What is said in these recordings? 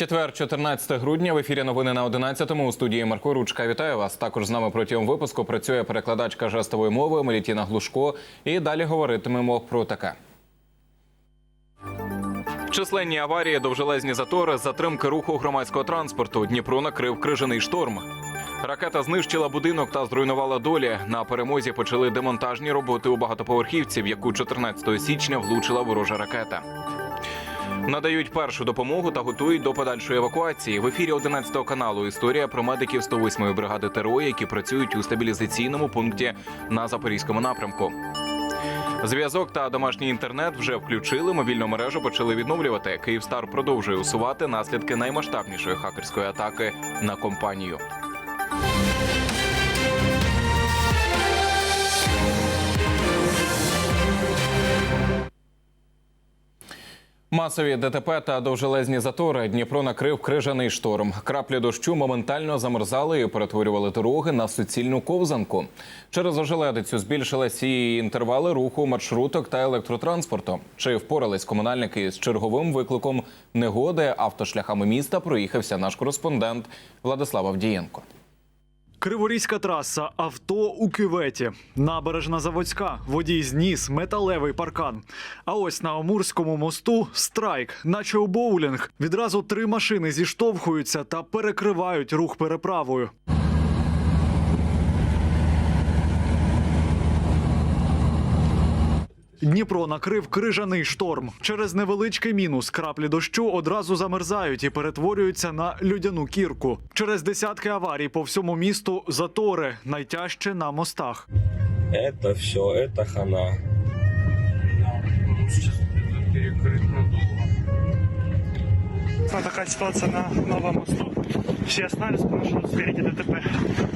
Четвер, 14 грудня. В ефірі новини на 11-му у студії Марко Ручка. Вітаю вас. Також з нами протягом випуску працює перекладачка жестової мови Мелітіна Глушко. І далі говоритимемо про таке. Численні аварії, довжелезні затори, затримки руху громадського транспорту. Дніпро накрив крижаний шторм. Ракета знищила будинок та зруйнувала долі. На перемозі почали демонтажні роботи у багатоповерхівці, в яку 14 січня влучила ворожа ракета. Надають першу допомогу та готують до подальшої евакуації. В ефірі 11 каналу історія про медиків 108-ї бригади ТРО, які працюють у стабілізаційному пункті на запорізькому напрямку. Зв'язок та домашній інтернет вже включили. Мобільну мережу почали відновлювати. Київстар продовжує усувати наслідки наймасштабнішої хакерської атаки на компанію. Масові ДТП та довжелезні затори Дніпро накрив крижаний шторм. Краплі дощу моментально замерзали і перетворювали дороги на суцільну ковзанку. Через ожеледицю збільшилися і інтервали руху маршруток та електротранспорту. Чи впорались комунальники з черговим викликом негоди автошляхами міста? Проїхався наш кореспондент Владислав Авдієнко. Криворізька траса, авто у кюветі, набережна Заводська, водій зніс, металевий паркан. А ось на Амурському мосту страйк, наче у боулінг. Відразу три машини зіштовхуються та перекривають рух переправою. Дніпро накрив крижаний шторм. Через невеличкий мінус краплі дощу одразу замерзають і перетворюються на людяну кірку. Через десятки аварій по всьому місту затори, найтяжче на мостах. Это все, это хана. Сейчас перекрыть надолго. Такая ситуация на новом мосту. Все остановились, потому что спереди ДТП.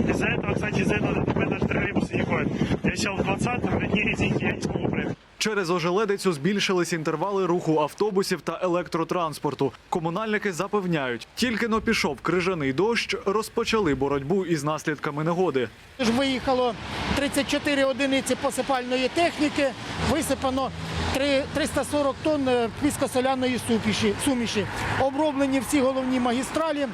Из-за этого, кстати, из-за этого ДТП даже троллейбусы не ходят. Я сел в 20-м, одни резинки, я не смогу проехать. Через ожеледицю збільшились інтервали руху автобусів та електротранспорту. Комунальники запевняють, тільки но пішов крижаний дощ, розпочали боротьбу із наслідками негоди. Ж Виїхало 34 одиниці посипальної техніки, висипано три- 340 тонн е, піскосоляної суміші, суміші. Оброблені всі головні магістралі,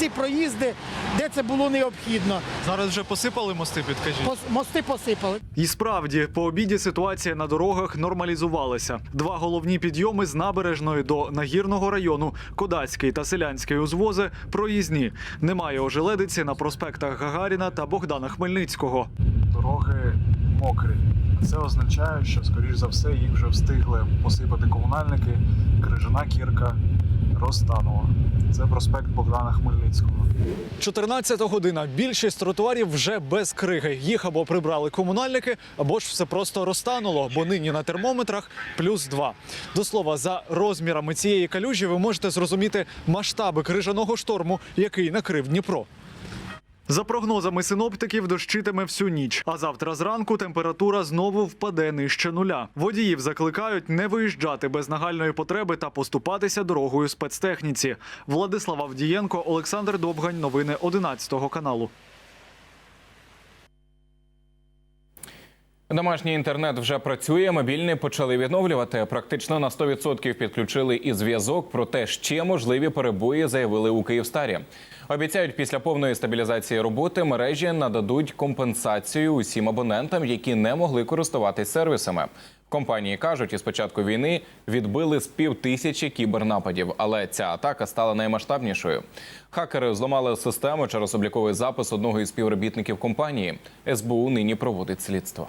всі проїзди, де це було необхідно. Зараз вже посипали мости, підкажіть. Пос- Мости посипали. І справді, по обіді ситуація на дорогах нормалізувалася. Два головні підйоми з набережної до нагірного району Кодацький та Селянський узвози проїзні. Немає ожеледиці на проспектах Гагаріна та Богдана Хмельницького. дороги мокрі. Це означає, що, скоріш за все, їх вже встигли посипати комунальники. Крижана кірка розтанула. Це проспект Богдана Хмельницького. 14 година. Більшість тротуарів вже без криги. Їх або прибрали комунальники, або ж все просто розтануло, бо нині на термометрах плюс два. До слова, за розмірами цієї калюжі ви можете зрозуміти масштаби крижаного шторму, який накрив Дніпро. За прогнозами синоптиків, дощитиме всю ніч. А завтра зранку температура знову впаде нижче нуля. Водіїв закликають не виїжджати без нагальної потреби та поступатися дорогою спецтехніці. Владислав Авдієнко, Олександр Довгань. Новини 11 каналу. Домашній інтернет вже працює. Мобільний почали відновлювати. Практично на 100% підключили і зв'язок. Проте ще можливі перебої заявили у Київстарі. Обіцяють, після повної стабілізації роботи мережі нададуть компенсацію усім абонентам, які не могли користуватись сервісами. Компанії кажуть, із початку війни відбили з пів тисячі кібернападів, але ця атака стала наймасштабнішою. Хакери зламали систему через обліковий запис одного із співробітників компанії. СБУ нині проводить слідство.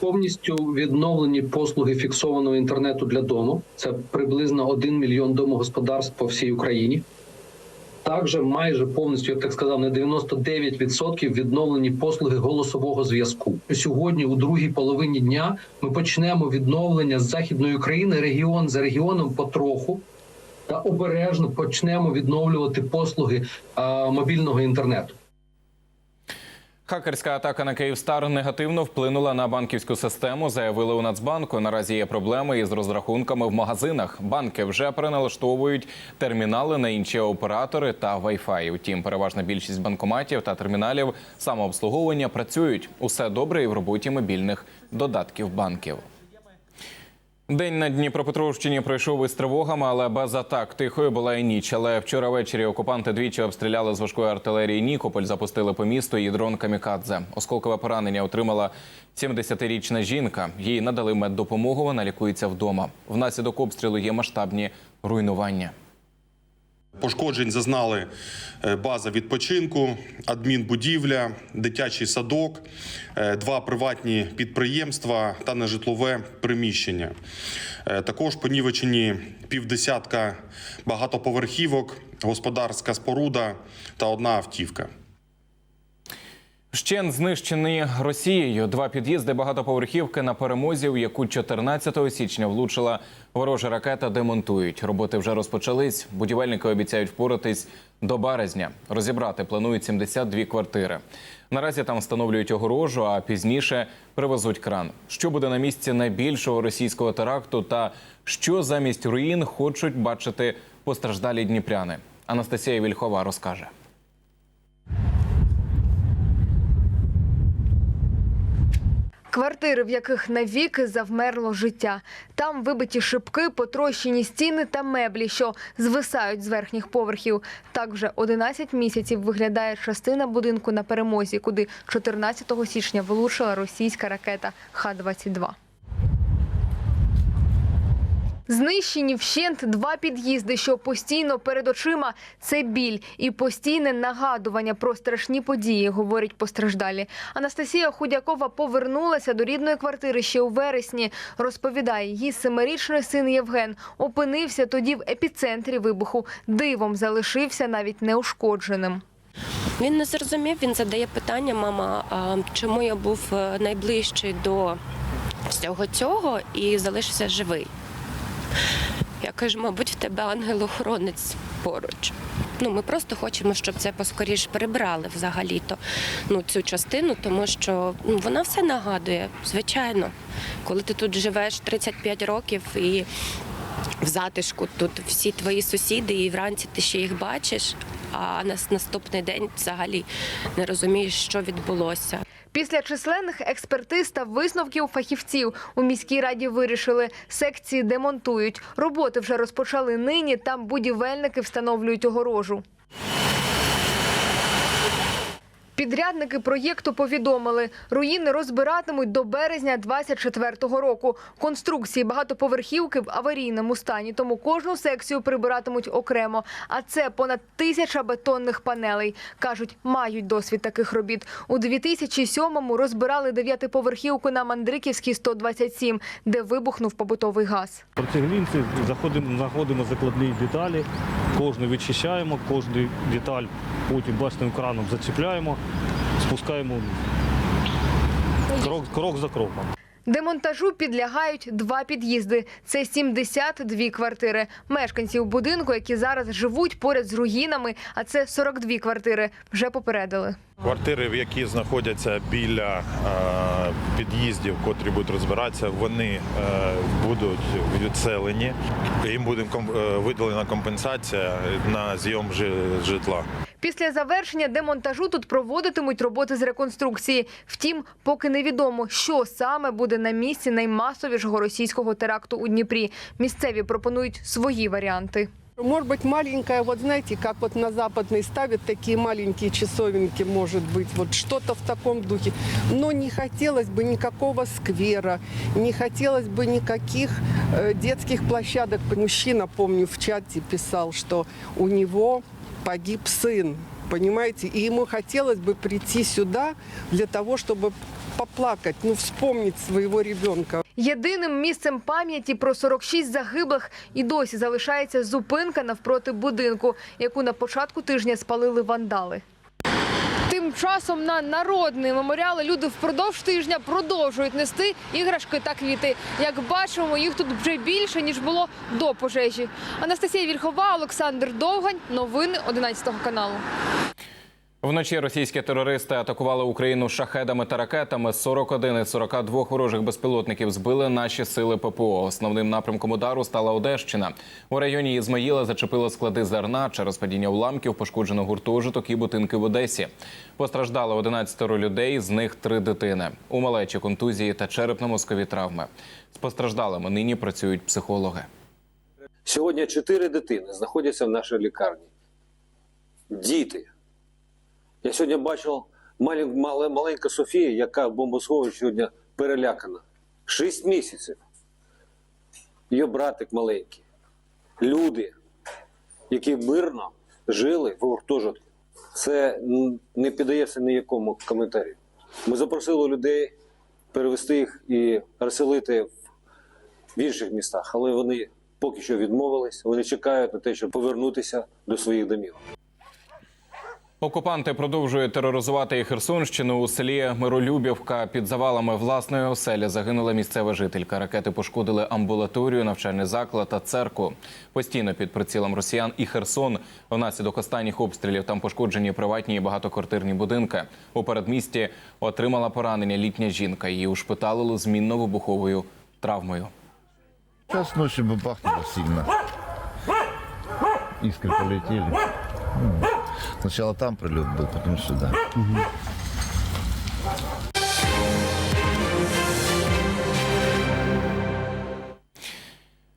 Повністю відновлені послуги фіксованого інтернету для дому. Це приблизно 1 мільйон домогосподарств по всій Україні. Також майже повністю, я б так сказав, на 99% відновлені послуги голосового зв'язку. Сьогодні, у другій половині дня, ми почнемо відновлення з західної України регіон за регіоном потроху. Та обережно почнемо відновлювати послуги а, мобільного інтернету. Хакерська атака на Київстар негативно вплинула на банківську систему. Заявили у Нацбанку. Наразі є проблеми із розрахунками в магазинах. Банки вже переналаштовують термінали на інші оператори та Wi-Fi. Утім, переважна більшість банкоматів та терміналів самообслуговування працюють. Усе добре і в роботі мобільних додатків банків. День на Дніпропетровщині пройшов із тривогами, але без атак. Тихою була і ніч. Але вчора ввечері окупанти двічі обстріляли з важкої артилерії Нікополь, запустили по місту і дрон Камікадзе. Осколкове поранення отримала 70-річна жінка. Їй надали меддопомогу. Вона лікується вдома. Внаслідок обстрілу є масштабні руйнування. Пошкоджень зазнали е, база відпочинку, адмінбудівля, дитячий садок, е, два приватні підприємства та нежитлове приміщення. Е, Також понівечені півдесятка багатоповерхівок, господарська споруда та одна автівка. Щен знищені Росією. Два під'їзди багатоповерхівки на перемозі, у яку 14 січня влучила ворожа ракета, демонтують. Роботи вже розпочались. Будівельники обіцяють впоратись до березня. Розібрати планують 72 квартири. Наразі там встановлюють огорожу, а пізніше привезуть кран. Що буде на місці найбільшого російського теракту та що замість руїн хочуть бачити постраждалі дніпряни? Анастасія Вільхова розкаже. Квартири, в яких навіки завмерло життя. Там вибиті шибки, потрощені стіни та меблі, що звисають з верхніх поверхів. Так вже 11 місяців виглядає частина будинку на перемозі, куди 14 січня влучила російська ракета Х-22. Знищені вщент два під'їзди, що постійно перед очима це біль і постійне нагадування про страшні події, говорять постраждалі. Анастасія Худякова повернулася до рідної квартири ще у вересні. Розповідає, її семирічний син Євген опинився тоді в епіцентрі вибуху. Дивом залишився навіть неушкодженим. Він не зрозумів, він задає питання, мама, чому я був е, найближчий до всього цього і залишився живий. Я кажу, мабуть, в тебе ангел-охоронець поруч. Ну, ми просто хочемо, щоб це поскоріш прибрали взагалі-то ну, цю частину, тому що ну, вона все нагадує, звичайно. Коли ти тут живеш 35 років і в затишку тут всі твої сусіди, і вранці ти ще їх бачиш, а на наступний день взагалі не розумієш, що відбулося. Після численних експертиз та висновків фахівців у міській раді вирішили, секції демонтують. Роботи вже розпочали нині. Там будівельники встановлюють огорожу. Підрядники проєкту повідомили, руїни розбиратимуть до березня 24-го року. Конструкції багатоповерхівки в аварійному стані, тому кожну секцію прибиратимуть окремо. А це понад тисяча бетонних панелей. Кажуть, мають досвід таких робіт. У 2007-му розбирали дев'ятиповерхівку на Мандриківській 127, де вибухнув побутовий газ. Цій глінці заходимо, знаходимо закладні деталі, кожну відчищаємо, кожну деталь потім бачним краном зачіпляємо, спускаємо крок, крок за кроком. Демонтажу підлягають два під'їзди. Це 72 квартири. Мешканців будинку, які зараз живуть поряд з руїнами, а це 42 квартири, вже попередили. Квартири, які знаходяться біля е, під'їздів, котрі будуть розбиратися, вони е, будуть відселені. Їм буде е, виділена компенсація на зйом жи- житла. Після завершення демонтажу тут проводитимуть роботи з реконструкції. Втім, поки невідомо, що саме буде на місці наймасовішого російського теракту у Дніпрі. Місцеві пропонують свої варіанти. Может быть, маленькая, вот знаете, как вот на западной ставят такие маленькие часовенки, может быть, вот что-то в таком духе. Но не хотелось бы никакого сквера, не хотелось бы никаких э, детских площадок. Мужчина, помню, в чате писал, что у него погиб сын, понимаете, и ему хотелось бы прийти сюда для того, чтобы поплакать, ну, вспомнить своего ребенка. Єдиним місцем пам'яті про 46 загиблих і досі залишається зупинка навпроти будинку, яку на початку тижня спалили вандали. Тим часом на народний меморіал люди впродовж тижня продовжують нести іграшки та квіти. Як бачимо, їх тут вже більше ніж було до пожежі. Анастасія Вільхова, Олександр Довгань. Новини 11 каналу. Вночі російські терористи атакували Україну шахедами та ракетами. 41 із 42 ворожих безпілотників збили наші сили ППО. Основним напрямком удару стала Одещина. У районі Ізмаїла зачепили склади зерна. Через падіння уламків пошкоджено гуртожиток і будинки в Одесі. Постраждали 11 людей, з них три дитини. У малечі контузії та черепно-мозкові травми. З постраждалими нині працюють психологи. Сьогодні чотири дитини знаходяться в нашій лікарні. Діти. Я сьогодні бачив малень- мале- маленька Софія, яка в бомбосховищі сьогодні перелякана. Шість місяців. Її братик маленький. Люди, які мирно жили в гуртожитку. Це не піддається ніякому коментарю. Ми запросили людей перевести їх і розселити в інших містах, але вони поки що відмовились. Вони чекають на те, щоб повернутися до своїх домів. Окупанти продовжують тероризувати і Херсонщину у селі Миролюбівка. Під завалами власної оселі загинула місцева жителька. Ракети пошкодили амбулаторію, навчальний заклад та церкву. Постійно під прицілом росіян і Херсон. Внаслідок останніх обстрілів там пошкоджені приватні і багатоквартирні будинки. У передмісті отримала поранення літня жінка. Її ушпиталили з мінно-вибуховою травмою. Ночью бы бахнуло сильно. Искры полетели. Сначала там прилет был, потом сюда.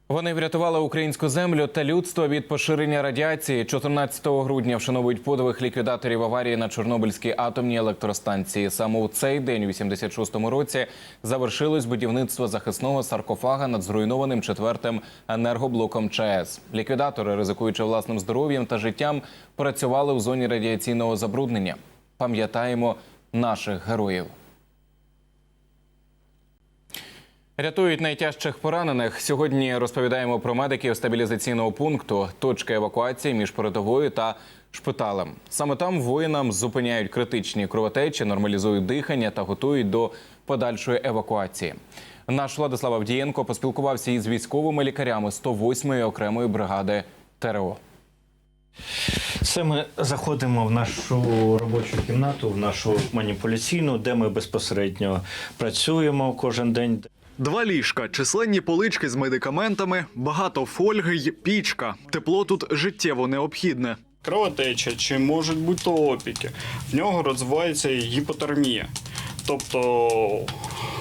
Вони врятували українську землю та людство від поширення радіації. 14 грудня вшановують подвиг ліквідаторів аварії на Чорнобильській атомній електростанції. Саме у цей день, у 86-му році, завершилось будівництво захисного саркофага над зруйнованим четвертим енергоблоком ЧАЕС. Ліквідатори, ризикуючи власним здоров'ям та життям, працювали у зоні радіаційного забруднення. Пам'ятаємо наших героїв. Рятують найтяжчих поранених. Сьогодні розповідаємо про медиків стабілізаційного пункту, точки евакуації між передовою та шпиталем. Саме там воїнам зупиняють критичні кровотечі, нормалізують дихання та готують до подальшої евакуації. Наш Владислав Авдієнко поспілкувався із військовими лікарями 108-ї окремої бригади ТРО. Це ми заходимо в нашу робочу кімнату, в нашу маніпуляційну, де ми безпосередньо працюємо кожен день. Два ліжка, численні полички з медикаментами, багато фольги й пічка. Тепло тут життєво необхідне. Кровотеча чи можуть бути опіки. В нього розвивається гіпотермія. Тобто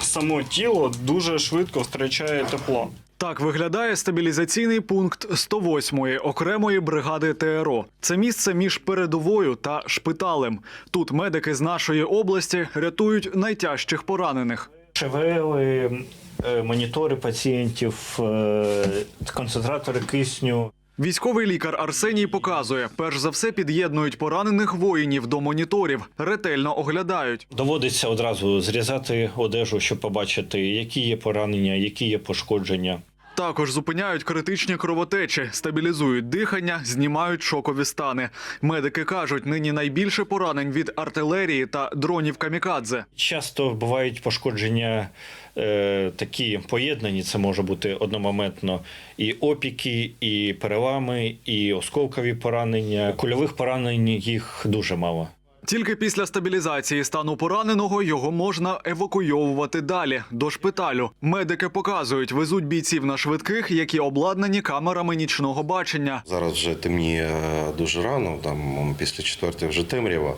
само тіло дуже швидко втрачає тепло. Так виглядає стабілізаційний пункт 108-ї окремої бригади ТРО. Це місце між передовою та шпиталем. Тут медики з нашої області рятують найтяжчих поранених. ШВЛи, е, монітори пацієнтів, е, концентратори кисню. Військовий лікар Арсеній показує, перш за все під'єднують поранених воїнів до моніторів, ретельно оглядають. Доводиться одразу зрізати одежу, щоб побачити, які є поранення, які є пошкодження. Також зупиняють критичні кровотечі, стабілізують дихання, знімають шокові стани. Медики кажуть, нині найбільше поранень від артилерії та дронів камікадзе. Часто бувають пошкодження е, такі поєднані. Це може бути одномоментно і опіки, і перелами, і осколкові поранення. Кульових поранень їх дуже мало. Тільки після стабілізації стану пораненого його можна евакуйовувати далі до шпиталю. Медики показують, везуть бійців на швидких, які обладнані камерами нічного бачення. Зараз вже темніє дуже рано, там після четвертої вже темрява.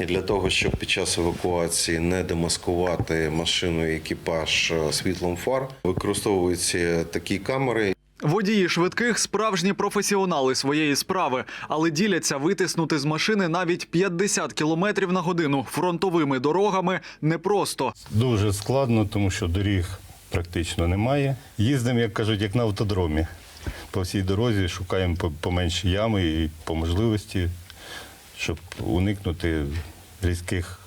І для того, щоб під час евакуації не демаскувати машину і екіпаж е, світлом фар, використовуються такі камери. Водії швидких справжні професіонали своєї справи, але діляться витиснути з машини навіть 50 кілометрів на годину фронтовими дорогами непросто. Дуже складно, тому що доріг практично немає. Їздимо, як кажуть, як на автодромі. По всій дорозі шукаємо по- поменші ями і по можливості, щоб уникнути різких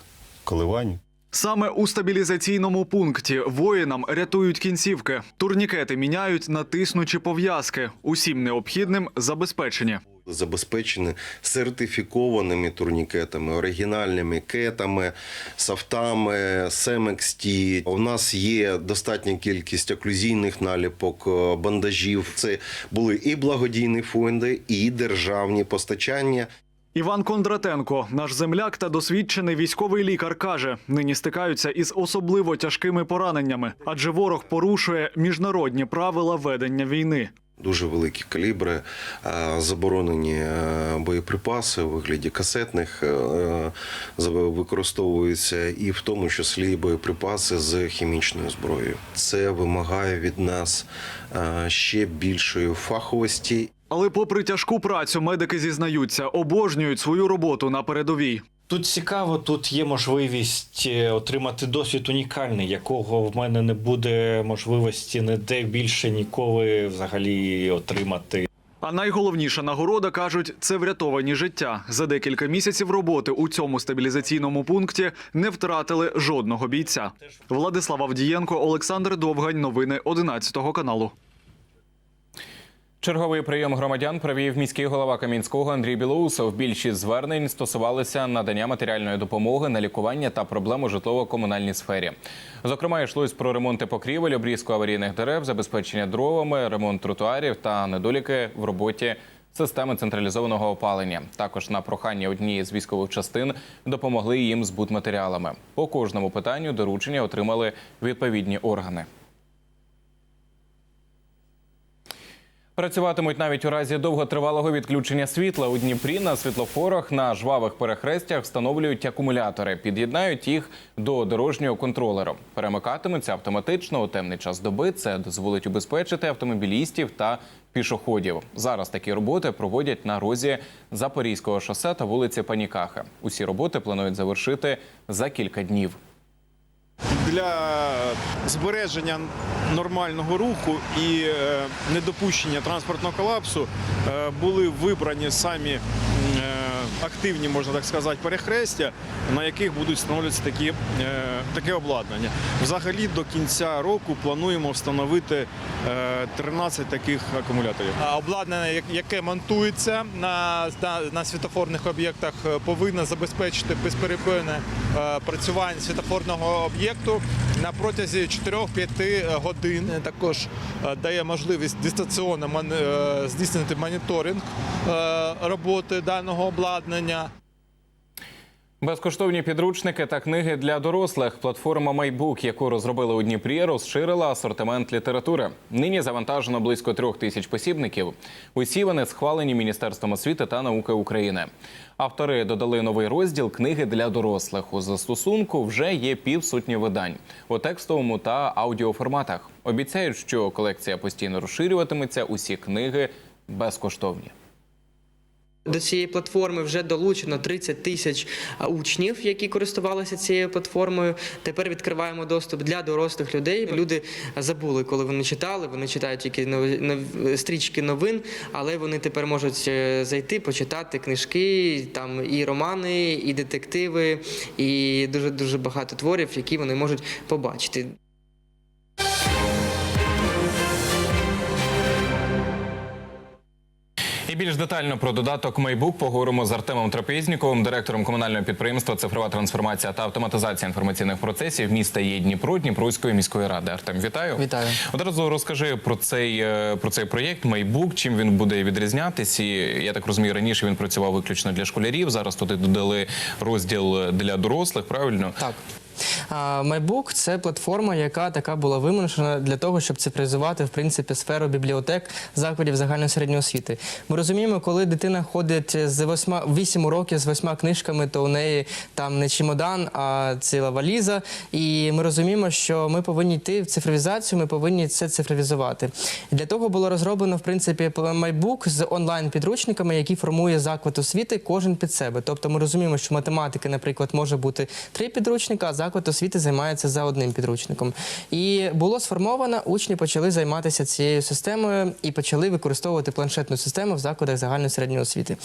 коливань. Саме у стабілізаційному пункті воїнам рятують кінцівки. Турнікети міняють на тиснучі пов'язки. Усім необхідним забезпечені. Забезпечені сертифікованими турнікетами, оригінальними кетами, софтами, Семексті. У нас є достатня кількість оклюзійних наліпок, е, бандажів. Це були і благодійні фонди, і державні постачання. Іван Кондратенко, наш земляк та досвідчений військовий лікар, каже, нині стикаються із особливо тяжкими пораненнями, адже ворог порушує міжнародні правила ведення війни. Дуже великі калібри, е, заборонені е, боєприпаси у вигляді касетних е, використовуються, і в тому числі боєприпаси з хімічною зброєю. Це вимагає від нас ще більшої фаховості Але, попри тяжку працю, медики зізнаються, обожнюють свою роботу на передовій. Тут цікаво, тут є можливість е, отримати досвід унікальний, якого в мене не буде можливості ніде більше ніколи взагалі отримати. А найголовніша нагорода кажуть, це врятовані життя. За декілька місяців роботи у цьому стабілізаційному пункті не втратили жодного бійця. Владислав Авдієнко, Олександр Довгань. Новини 11 каналу. Черговий прийом громадян провів міський голова Кам'янського Андрій Білоусов. Більшість звернень стосувалися надання матеріальної допомоги на лікування та проблем у житлово-комунальній сфері. Зокрема, йшлось про ремонти покрівель, обрізку аварійних дерев, забезпечення дровами, ремонт тротуарів та недоліки в роботі системи централізованого опалення. Також на прохання однієї з військових частин допомогли їм з будматеріалами. По кожному питанню доручення отримали відповідні органи. Працюватимуть навіть у разі довготривалого відключення світла у Дніпрі на світлофорах на жвавих перехрестях встановлюють акумулятори, під'єднають їх до дорожнього контролеру. Перемикатимуться автоматично у темний час доби. Це дозволить убезпечити автомобілістів та пішоходів. Зараз такі роботи проводять на розі Запорізького шосе та вулиці Панікахи. Усі роботи планують завершити за кілька днів. Для збереження нормального руху і е, недопущення транспортного колапсу е, були вибрані самі е, активні, можна так сказати, перехрестя, на яких будуть встановлюватися такі, е, таке обладнання. Взагалі до кінця року плануємо встановити е, 13 таких акумуляторів. Обладнання, яке монтується на, на, на світофорних об'єктах, е, повинно забезпечити безперебійне е, працювання світофорного об'єкту на протязі 4-5 годин. Також е, дає можливість дистанційно е, здійснити моніторинг е, роботи даного обладнання. Безкоштовні підручники та книги для дорослих. Платформа MyBook, яку розробили у Дніпрі, розширила асортимент літератури. Нині завантажено близько трьох тисяч посібників. Усі вони схвалені Міністерством освіти та науки України. Автори додали новий розділ книги для дорослих. У застосунку вже є півсотні видань у текстовому та аудіоформатах. Обіцяють, що колекція постійно розширюватиметься. Усі книги безкоштовні. До цієї платформи вже долучено 30 тисяч учнів, які користувалися цією платформою. Тепер відкриваємо доступ для дорослих людей. Люди забули, коли вони читали. Вони читають тільки стрічки новин, але вони тепер можуть е, зайти, почитати книжки, там і романи, і детективи, і дуже дуже багато творів, які вони можуть побачити. І більш детально про додаток MyBook поговоримо з Артемом Трапезніковим, директором комунального підприємства Цифрова трансформація та автоматизація інформаційних процесів міста є Дніпро Дніпровської міської ради. Артем, вітаю. Вітаю. Одразу розкажи про цей е, про цей проєкт MyBook, чим він буде відрізнятись. І я так розумію, раніше він працював виключно для школярів. Зараз туди додали розділ для дорослих. Правильно Так. MyBook – це платформа, яка така була вимушена для того, щоб цифризувати в принципі сферу бібліотек закладів загальної середньої освіти. Ми розуміємо, коли дитина ходить з 8, 8 років з восьма книжками, то у неї там не чемодан, а ціла валіза. І ми розуміємо, що ми повинні йти в цифровізацію, ми повинні це цифровізувати. Для того було розроблено в принципі MyBook з онлайн підручниками, які формує заклад освіти кожен під себе. Тобто ми розуміємо, що математики, наприклад, може бути три підручника, а заклад освіти займається за одним підручником. І було сформовано, учні почали займатися цією системою і почали використовувати планшетну систему в закладах загальної середньої освіти.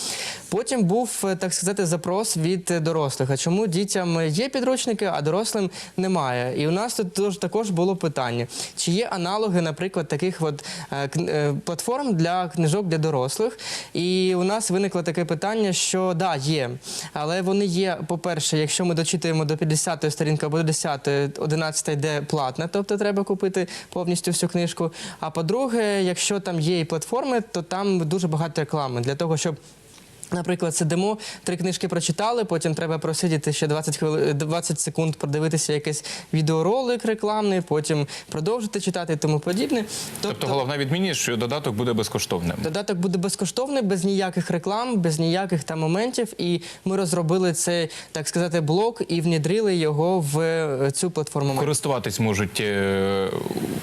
Потім був, е, так сказати, запрос від дорослих. А чому дітям є підручники, а дорослим немає? І у нас тут також було питання: чи є аналоги, наприклад, таких от е, е, платформ для книжок для дорослих? І у нас виникло таке питання, що да, є, але вони є, по-перше, якщо ми дочитуємо до 50-ї сторінки або до 10-ї, 11-та йде платна, тобто треба купити повністю всю книжку. А по-друге, якщо там є і платформи, то там дуже багато реклами для того, щоб Наприклад, сидимо, три книжки прочитали, потім треба просидіти ще 20 хвилин, 20 секунд, продивитися якийсь відеоролик рекламний, потім продовжити читати і тому подібне. Тобто головна відмінність, що додаток буде безкоштовним. Додаток буде безкоштовний, без ніяких реклам, без ніяких там моментів. І ми розробили цей, так сказати, блок і внідрили його в е, цю платформу. Користуватись можуть е,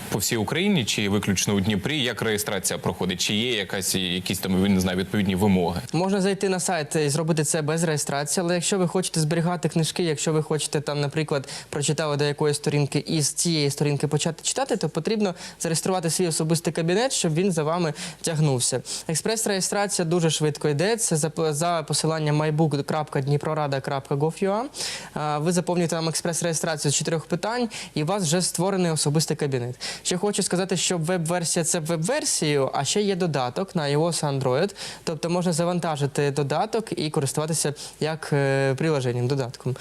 по всій Україні чи виключно у Дніпрі. Як реєстрація проходить? Чи є якась якісь там не знаю, відповідні вимоги? Можна зайти на сайт і зробити це без реєстрації, але якщо ви хочете зберігати книжки, якщо ви хочете там, наприклад, прочитали до якоїсь сторінки і з цієї сторінки почати читати, то потрібно зареєструвати свій особистий кабінет, щоб він за вами тягнувся. Експрес-реєстрація дуже швидко йде. Це за, за посиланням mybook.dniprorada.gov.ua. Ви заповнюєте там експрес-реєстрацію з чотирьох питань, і у вас вже створений особистий кабінет. Ще хочу сказати, що веб-версія це веб-версією, а ще є додаток на iOS Android. Тобто можна завантажити додаток і користуватися як е, приложенням, додатком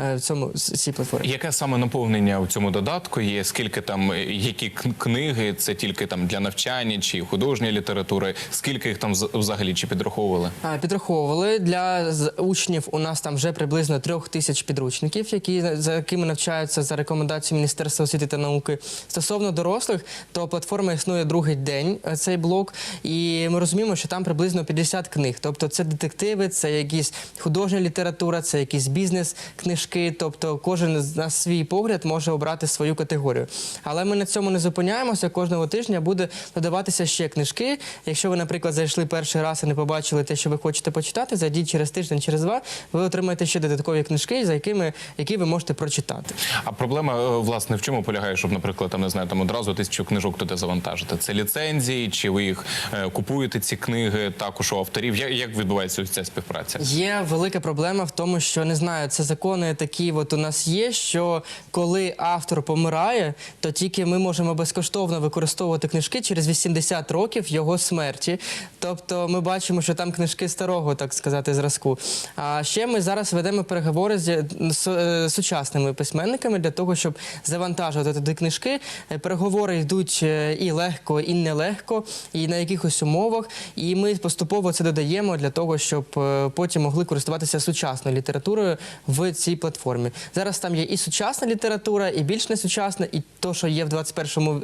е, в цьому цій платформі. Яке саме наповнення у цьому додатку є? Скільки там е, які книги? Це тільки там для навчання чи художньої літератури? Скільки їх там взагалі чи підраховували? Підраховували для учнів. У нас там вже приблизно трьох тисяч підручників, які за якими навчаються за рекомендацією Міністерства освіти та науки. Стосовно дорослих, то платформа існує другий день. Цей блок, і ми розуміємо, що там приблизно 50 книг. Тобто, це детективи, це якісь художня література, це якісь бізнес-книжки. Тобто, кожен на свій погляд може обрати свою категорію. Але ми на цьому не зупиняємося. Кожного тижня буде додаватися ще книжки. Якщо ви, наприклад, зайшли перший раз і не побачили те, що ви хочете почитати, зайдіть через тиждень, через два, ви отримаєте ще додаткові книжки, за якими які ви можете прочитати. А проблема е, власне в чому полягає, щоб, наприклад, там не знаю, там одразу тисячу книжок туди завантажити? Це ліцензії, чи ви їх е, купуєте ці книги також у авторів? Як, як відбувається ось ця співпраця? Є велика проблема в тому, що не знаю, це закони такі от у нас є, що коли автор помирає, то тільки ми можемо безкоштовно використовувати книжки через 80 років його смерті. Тобто ми бачимо, що там книжки старого, так сказати, зразку. А ще ми зараз ведемо переговори з е, сучасними письменниками для того, щоб завантажувати туди книжки. Е, Переговори йдуть е, і легко, і нелегко, і на якихось умовах. І ми поступово це додаємо для того, щоб е, потім могли користуватися сучасною літературою в цій платформі. Зараз там є і сучасна література, і більш не сучасна, і то, що є в 21-му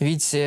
віці,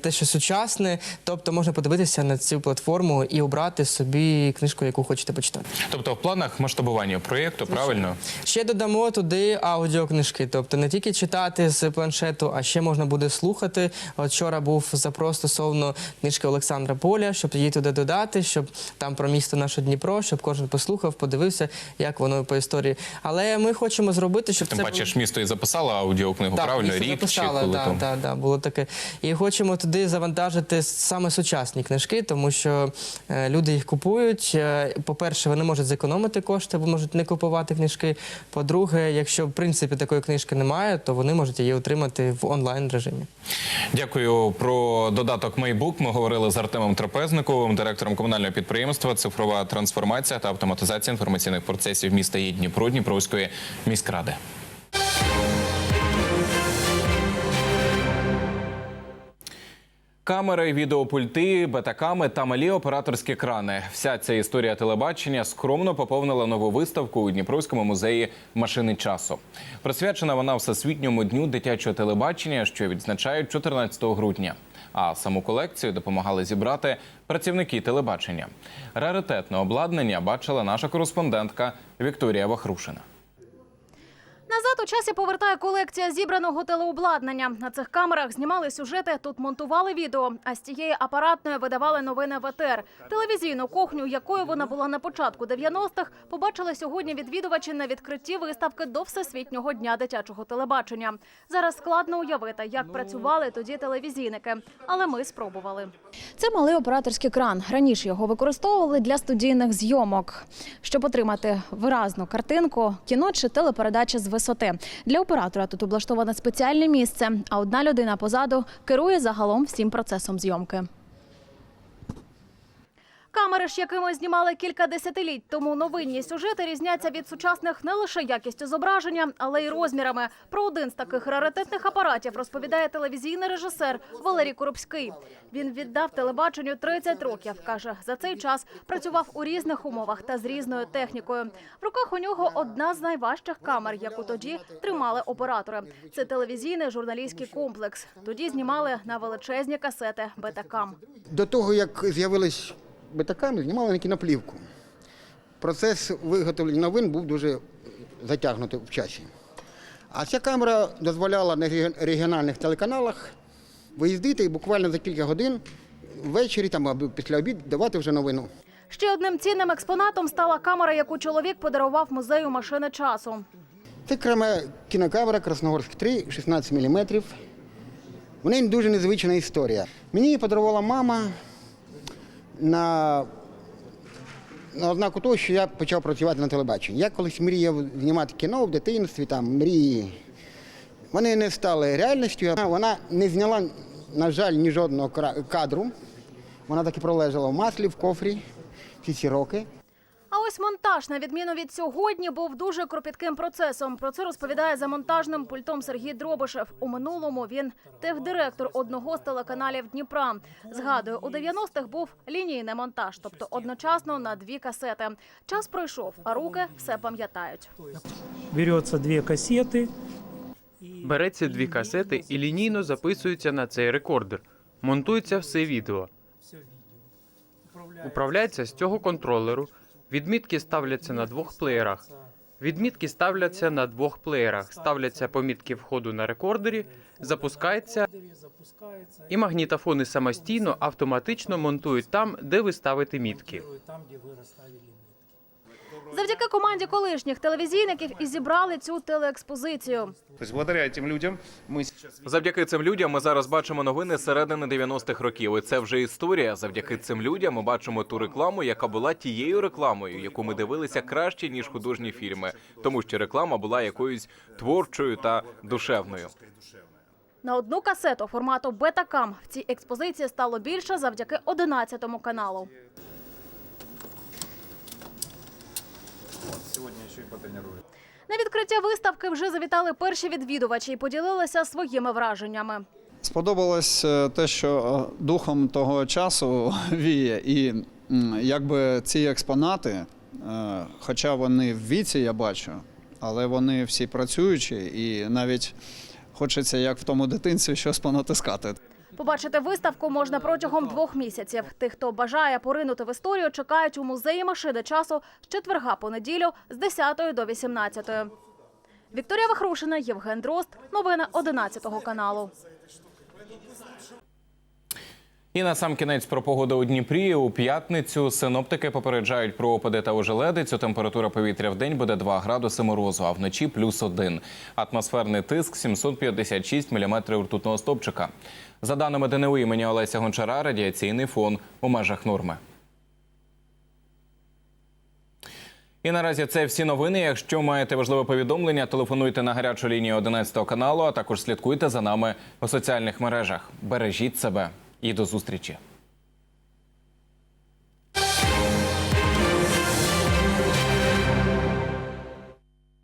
те, що сучасне. Тобто можна подивитися на цю платформу і обрати собі книжку, яку хочете почитати. Тобто в планах масштабування проєкту, правильно? Ще додамо туди аудіокнижки, тобто не тільки читати з планшету, а ще можна буде слухати. От вчора був запрос стосовно книжки Олександра Поля, щоб її туди додати, щоб там про місто наше Дніпро, щоб кожен послухав, подивився, як воно по історії. Але ми хочемо зробити, щоб Тим це паче ж місто і записало аудіокнигу, так, правильно? місто Рік чи коли да, там? да, да, було таке. І хочемо туди завантажити саме сучасні книжки, тому що е, люди їх купують. Е, По-перше, вони можуть зекономити кошти, бо можуть не купувати книжки. По-друге, якщо в принципі такої книжки немає, то вони можуть її отримати в онлайн режимі. Дякую про додаток Майбук. Ми говорили з Артемом Трапезниковим, директором комунального підприємства Цифрова трансформація та автоматизація інформаційних процесів міста є Дніпро Дніпровської міськради. Камери, відеопульти, бетаками та малі операторські крани. Вся ця історія телебачення скромно поповнила нову виставку у Дніпровському музеї машини часу. Присвячена вона Всесвітньому дню дитячого телебачення, що відзначають 14 грудня. А саму колекцію допомагали зібрати працівники телебачення. Раритетне обладнання бачила наша кореспондентка Вікторія Вахрушина. Назад у часі повертає колекція зібраного телеобладнання. На цих камерах знімали сюжети, тут монтували відео, а з цієї апаратної видавали новини в ЕТР. Телевізійну кухню, якою вона була на початку 90-х, побачили сьогодні відвідувачі на відкритті виставки до Всесвітнього дня дитячого телебачення. Зараз складно уявити, як працювали тоді телевізійники, але ми спробували. Це малий операторський кран. Раніше його використовували для студійних зйомок, щоб отримати виразну картинку, кіно чи телепередачі з висоти. Для оператора тут облаштоване спеціальне місце, а одна людина позаду керує загалом всім процесом зйомки. Камери ж, якими знімали кілька десятиліть тому новинні сюжети різняться від сучасних не лише якістю зображення, але й розмірами. Про один з таких раритетних апаратів розповідає телевізійний режисер Валерій Коробський. Він віддав телебаченню 30 років. каже, за цей час працював у різних умовах та з різною технікою. В руках у нього одна з найважчих камер, яку тоді тримали оператори. Це телевізійний журналістський комплекс. Тоді знімали на величезні касети Бетакам. До того, як з'явились бетаками, знімали на кіноплівку. Процес виготовлення новин був дуже затягнутий в часі. А ця камера дозволяла на регіональних телеканалах виїздити і буквально за кілька годин ввечері там, або після обіду давати вже новину. Ще одним цінним експонатом стала камера, яку чоловік подарував музею машини часу. Це окрема кінокамера Красногорськ 3, 16 мм. В неї дуже незвична історія. Мені її подарувала мама на, на ознаку того, що я почав працювати на телебаченні. Я колись мріяв знімати кіно в дитинстві, там мрії. Вони не стали реальністю. Вона не зняла, на жаль, ні жодного кадру. Вона так і пролежала в маслі, в кофрі всі ці роки. Ось монтаж, на відміну від сьогодні, був дуже кропітким процесом. Про це розповідає за монтажним пультом Сергій Дробишев. У минулому він техдиректор одного з телеканалів Дніпра. Згадує, у 90-х був лінійний монтаж, тобто одночасно на дві касети. Час пройшов, а руки все пам'ятають. Берется две кассеты. Береться дві касети і лінійно записується на цей рекордер. Монтується все відео. Управляється з цього контролеру. Відмітки ставляться на двох плеєрах. Відмітки ставляться на двох плеєрах. Ставляться помітки входу на рекордері, запускається і магнітофони самостійно автоматично монтують там, де ви ставите мітки. Завдяки команді колишніх телевізійників і зібрали цю телеекспозицію. Тобто, благодаря цим людям ми завдяки цим людям ми зараз бачимо новини середини 90-х років. І це вже історія. Завдяки цим людям ми бачимо ту рекламу, яка була тією рекламою, яку ми дивилися краще ніж художні фільми, тому що реклама була якоюсь творчою та душевною. На одну касету формату Бетакам в цій експозиції стало більше завдяки 11 каналу. Сьогодні ще й потренують. На відкриття виставки вже завітали перші відвідувачі і поділилися своїми враженнями. Сподобалось е, те, що е, духом того часу віє, і якби ці експонати, е, хоча вони в віці, я бачу, але вони всі працюючі, і навіть хочеться, як в тому дитинстві, щось понатискати. Побачити виставку можна протягом двох місяців. Тих, хто бажає поринути в історію, чекають у музеї машини часу з четверга по неділю з 10 до 18. Вікторія Вахрушина, Євген Дрозд. Новини 11 каналу. І на сам кінець про погоду у Дніпрі у п'ятницю синоптики попереджають про опади та ожеледицю. Температура повітря в день буде 2 градуси морозу, а вночі плюс 1. Атмосферний тиск 756 міліметрів ртутного стопчика. За даними ДНУ імені Олеся Гончара, радіаційний фон у межах норми. І наразі це всі новини. Якщо маєте важливе повідомлення, телефонуйте на гарячу лінію 11 каналу, а також слідкуйте за нами у соціальних мережах. Бережіть себе і до зустрічі.